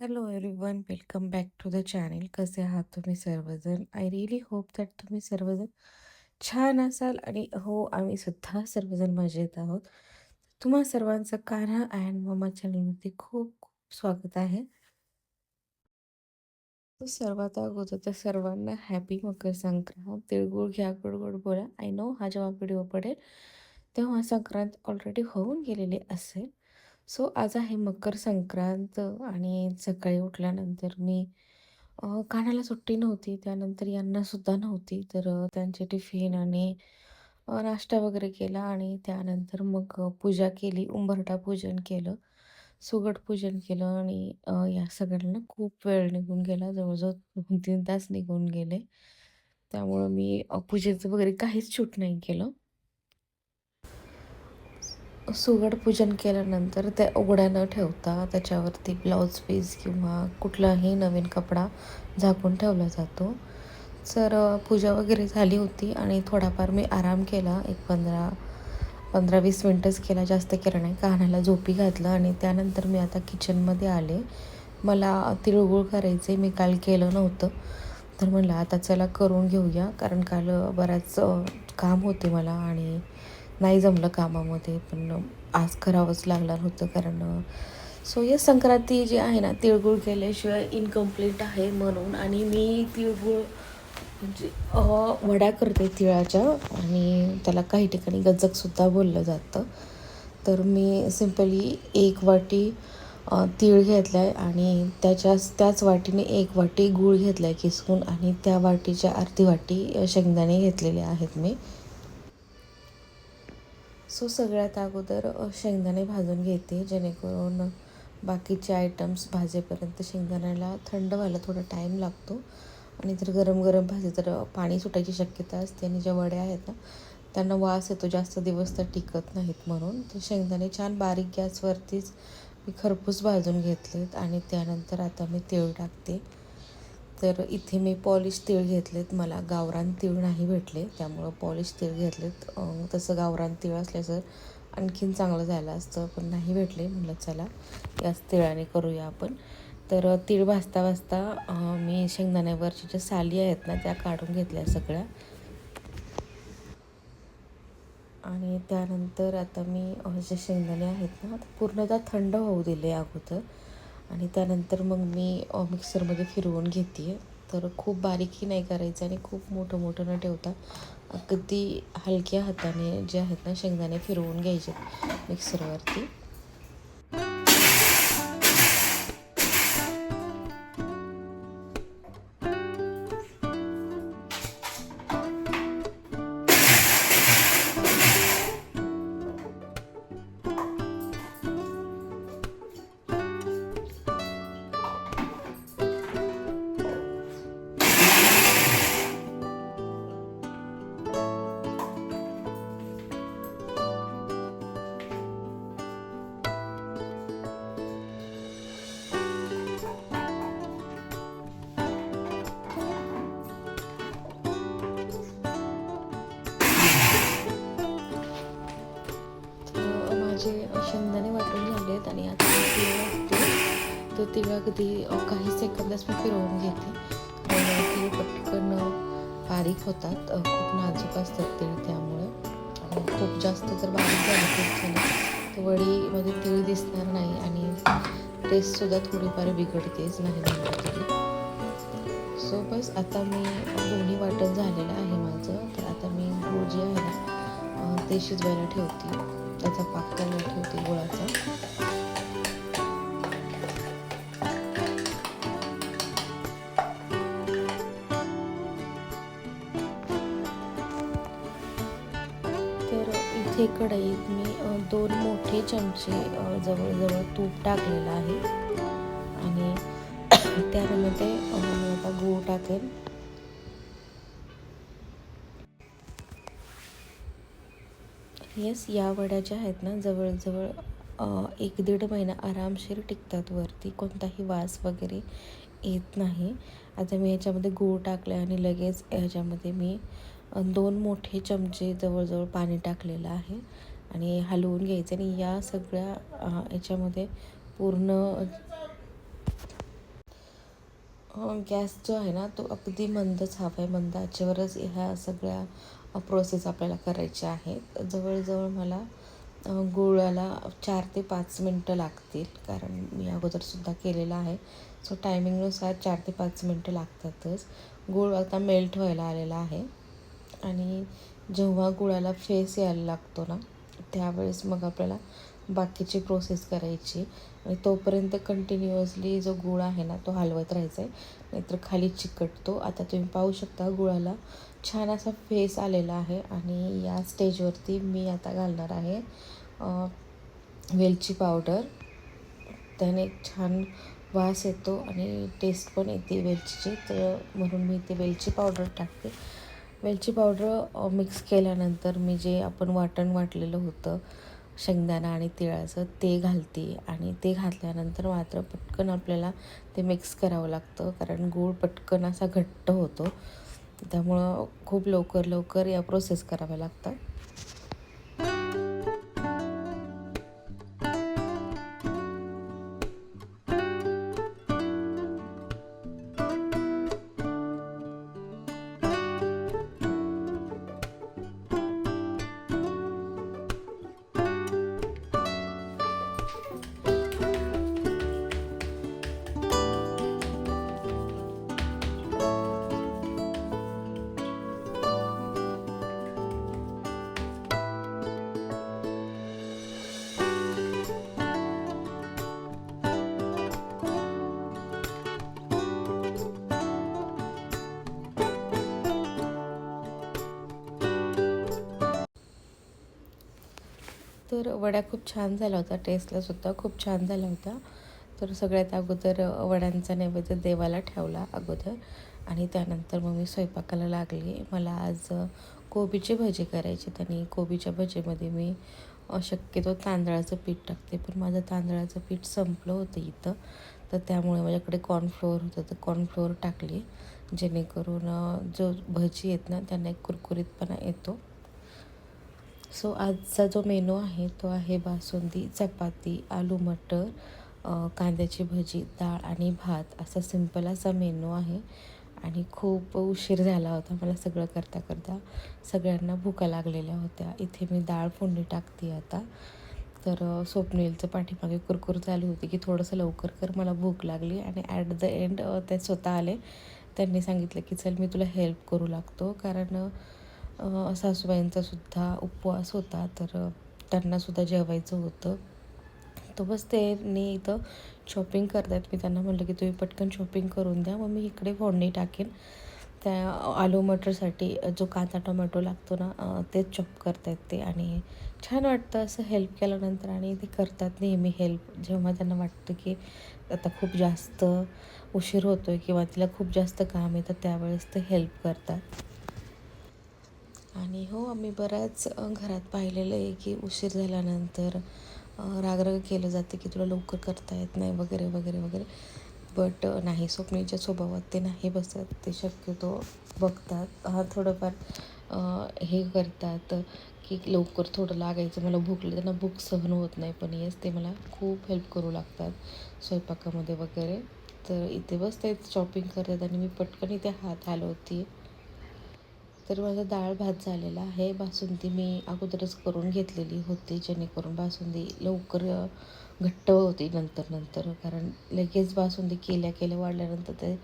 Hello everyone welcome back to the channel कसे आहात तुम्ही सर्वजण? आय रिअली होप दॅट तुम्ही सर्वजण छान असाल आणि हो आम्ही सुद्धा सर्वजण मजेत आहोत. तुम्हा सर्वांचं कान्हा अँड ममा चॅनलमध्ये खूप खूप स्वागत आहे. सर्वात अगोदर तर सर्वांना हॅपी मकर संक्रांत. तिळगुळ घ्या गोड गोड बोला. आय नो हा जेव्हा व्हिडिओ पडेल तेव्हा संक्रांत ऑलरेडी होऊन गेलेली असेल. सो आज आहे मकर संक्रांत आणि सकाळी उठल्यानंतर मी कानाला सुट्टी नव्हती त्यानंतर यांनासुद्धा नव्हती. तर त्यांचे टिफिन आणि नाश्ता वगैरे केला आणि त्यानंतर मग पूजा केली उंबरठा पूजन केलं सुगट पूजन केलं आणि या सगळ्यांना खूप वेळ निघून गेला. जवळजवळ दोन तीन तास निघून गेले. त्यामुळं मी पूजेचं वगैरे काहीच शूट नाही केलं. सुगड पूजन केल्यानंतर ते उघड्या न ठेवता त्याच्यावरती ब्लाऊज पीस किंवा कुठलाही नवीन कपडा झाकून ठेवला जातो. तर पूजा वगैरे झाली होती आणि थोडाफार मी आराम केला. एक पंधरा पंधरा वीस मिनटंच केला जास्त केलं नाही कानाला झोपी घातलं आणि त्यानंतर मी आता किचनमध्ये आले. मला तिळगुळ करायचे मी काल केलं नव्हतं. तर म्हणलं आता चला करून घेऊया. कारण काल बराच काम होते मला आणि नाही जमलं कामामध्ये पण आज करावंच लागणार होतं कारण सो या संक्रांती जी आहे ना तिळगुळ केल्याशिवाय इनकम्प्लीट आहे म्हणून. आणि मी तिळगुळ म्हणजे वड्या करते तिळाच्या आणि त्याला काही ठिकाणी गज्जकसुद्धा बोललं जातं. तर मी सिम्पली एक वाटी तीळ घेतला आहे आणि त्याच्याच त्याच वाटीने एक वाटी गूळ घेतला आहे किसून आणि त्या वाटीच्या अर्धी वाटी शेंगदाणे घेतलेले आहेत मी. सो सगळ्यात अगोदर शेंगदाणे भाजून घेते जेणेकरून बाकीचे आयटम्स भाजेपर्यंत शेंगदाण्याला थंड व्हायला थोडा टाईम लागतो. आणि जर गरम गरम भाजी तर पाणी सुटायची शक्यता असते आणि ज्या वड्या आहेत ना त्यांना वास येतो जास्त दिवस तर टिकत नाहीत म्हणून. तर शेंगदाणे छान बारीक गॅसवरतीच मी खरपूस भाजून घेतलेत आणि त्यानंतर आता मी तीळ टाकते. तर इथे मी पॉलिश तीळ घेतलेत. मला गावरान तीळ नाही भेटले त्यामुळं पॉलिश तीळ घेतलेत. तसं गावरान तीळ असल्याचं आणखीन चांगलं झालं असतं पण नाही भेटले. म्हटलं चला याच तिळाने करूया आपण. तर तीळ भाजता भाजता मी शेंगदाण्यावरच्या ज्या साली आहेत ना त्या काढून घेतल्या सगळ्या. आणि त्यानंतर आता मी जे शेंगदाणे आहेत ना ते पूर्णतः थंड होऊ दिले अगोदर. आणि त्यानंतर मग मी मिक्सरमध्ये फिरवून घेते. तर खूप बारीकही नाही करायचं आणि खूप मोठं मोठं न ठेवता अगदी हलक्या हाताने जे आहेत ना शेंगदाणे फिरवून घ्यायचे मिक्सरवरती तिला अगदी काही सेकंदच मी फिरवून घेते. कारण ते पटकन बारीक होतात. खूप नाजूक असतात तिळ त्यामुळं. खूप जास्त जर बारीक झाले खूप झाली. तर वडीमध्ये तिळ दिसणार नाही आणि टेस्टसुद्धा थोडीफार बिघडतेच नाही सो बस आता मी दोन्ही वाटण झालेलं आहे माझं. तर आता मी गूळ जे आहे ना ते शिजवायला ठेवते. त्याचा पाक करायला ठेवते गुळाचा. इथे कढईत मी दोन मोठे चमचे जवळजवळ तूप टाकलेलं आहे. आणि त्यामध्ये मी आता गूळ टाकेल येस या वड्या ज्या आहेत ना जवळजवळ एक दीड महिना आरामशीर टिकतात. वरती कोणताही वास वगैरे येत नाही. आता मी ह्याच्यामध्ये गूळ टाकलं आणि लगेच ह्याच्यामध्ये मी दोन मोठे चमचे जवळजवळ पाणी टाकलेलं आहे आणि हलवून घ्यायचं आणि या सगळ्या याच्यामध्ये पूर्ण गॅस जो आहे ना तो अगदी मंदच हवा आहे. मंद आचेवरच ह्या सगळ्या प्रोसेस आपल्याला करायच्या आहेत. जवळजवळ मला गुळाला चार ते पाच मिनटं लागतील कारण मी अगोदरसुद्धा केलेलं आहे. सो टायमिंगनुसार चार ते पाच मिनटं लागतातच. गूळ आता मेल्ट व्हायला आलेला आहे. आणि जेव्हा गुळाला फेस यायला लागतो ना त्यावेळेस मग आपल्याला बाकीची प्रोसेस करायची. आणि तोपर्यंत कंटिन्युअसली जो गुळ आहे ना तो हलवत राहायचा आहे नाहीतर खाली चिकटतो. आता तुम्ही पाहू शकता गुळाला छान असा फेस आलेला आहे. आणि या स्टेजवरती मी आता घालणार आहे वेलची पावडर त्याने छान वास येतो आणि टेस्ट पण येते वेलचीची. तर म्हणून मी इथे वेलची पावडर टाकते. वेलची पावडर मिक्स केल्यानंतर मी जे आपण वाटण वाटलेलं होतं शेंगदाणा आणि तिळाचं ते घालते. आणि ते घातल्यानंतर मात्र पटकन आपल्याला ते मिक्स करावं लागतं कारण गूळ पटकन असा घट्ट होतो. त्यामुळं खूप लवकर लवकर या प्रोसेस कराव्या लागतात. तर वड्या खूप छान झाल्या होत्या. टेस्टलासुद्धा खूप छान झाल्या होत्या. तर सगळ्यात अगोदर वड्यांचा नैवेद्य देवाला ठेवला अगोदर. आणि त्यानंतर मग मी स्वयंपाकाला लागली. मला आज कोबीची भजी करायची आणि कोबीच्या भजीमध्ये मी शक्यतो तांदळाचं पीठ टाकते. पण माझं तांदळाचं पीठ संपलं होतं इथं. तर त्यामुळे माझ्याकडे कॉर्नफ्लोअर होतं. तर कॉर्नफ्लोअर टाकली. जेणेकरून जो भजी आहेत ना त्यांना एक कुरकुरीतपणा येतो. सो आजचा जो मेनू आहे तो आहे बासुंदी चपाती आलू मटर कांद्याची भजी डाळ आणि भात असा सिंपल असा मेनू आहे. आणि खूप उशीर झाला होता मला सगळं करता करता. सगळ्यांना भुका लागलेल्या होत्या. इथे मी डाळ फोडणी टाकते आता. तर स्वप्नीलचं पाठीमागे कुरकुर चालू होती की थोडंसं लवकर कर मला भूक लागली आणि ॲट द एंड ते स्वतः आले. त्यांनी सांगितलं की चल मी तुला हेल्प करू लागतो. कारण सासूबाईंचासुद्धा सासूबाईंचा सुद्धा उपवास होता तर त्यांनासुद्धा जेवायचं होतं. तर बस त्यांनी इथं शॉपिंग करतायत मी त्यांना म्हटलं की तुम्ही पटकन शॉपिंग करून द्या मग मी इकडे फोडणी टाकेन. त्या आलू मटरसाठी जो कांदा टोमॅटो लागतो ना तेच चॉप करतायत ते आणि छान वाटतं असं हेल्प केल्यानंतर आणि ते करतात नेहमी हेल्प जेव्हा त्यांना वाटतं की आता खूप जास्त उशीर होतो आहे किंवा तिला खूप जास्त काम येतं त्यावेळेस ते हेल्प करतात. आणि हो आम्ही बऱ्याच घरात पाहिलेलं आहे की उशीर झाल्यानंतर अ, रागराग केलं जातं की तुला लवकर करता येत नाही वगैरे वगैरे वगैरे. बट नाही स्वप्नीच्या स्वभावात ते नाही बसत. ते शक्यतो बघतात. हा थोडंफार हे करतात की लवकर थोडं लागायचं. मला भूक त्यांना भूक सहन होत नाही. पण येस ते मला खूप हेल्प करू लागतात स्वयंपाकामध्ये वगैरे. तर इथे बसतायत शॉपिंग करतात आणि मी पटकन इथे हात हलवते. तर माझा डाळ भात झालेला आहे. बासुंदी मी अगोदरच करून घेतलेली होती जेणेकरून बासुंदी लवकर घट्ट होती नंतर नंतर. कारण लगेच बासुंदी केल्या केल्या वाढल्यानंतर ते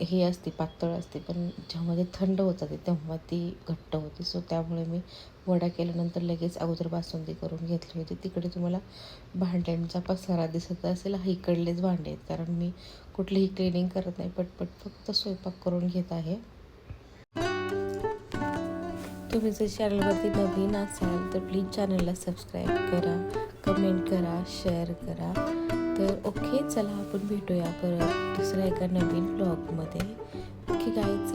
हे असते पातळ असते. पण जेव्हा ते थंड होत ते तेव्हा ती घट्ट होती. सो त्यामुळे मी वडा केल्यानंतर लगेच अगोदर बासुंदी करून घेतली होती. तिकडे तुम्हाला भांड्यांचा पसारा दिसत असेल हा इकडलेच भांडे आहेत. कारण मी कुठलीही क्लिनिंग करत नाही पटपट फक्त स्वयंपाक करून घेत आहे. तुम्ही जर चॅनलवरती नवीन असाल तर प्लीज चॅनलला सबस्क्राईब करा कमेंट करा शेअर करा. तर ओके चला आपण भेटूया परत दुसऱ्या एका नवीन ब्लॉगमध्ये ओके गाईज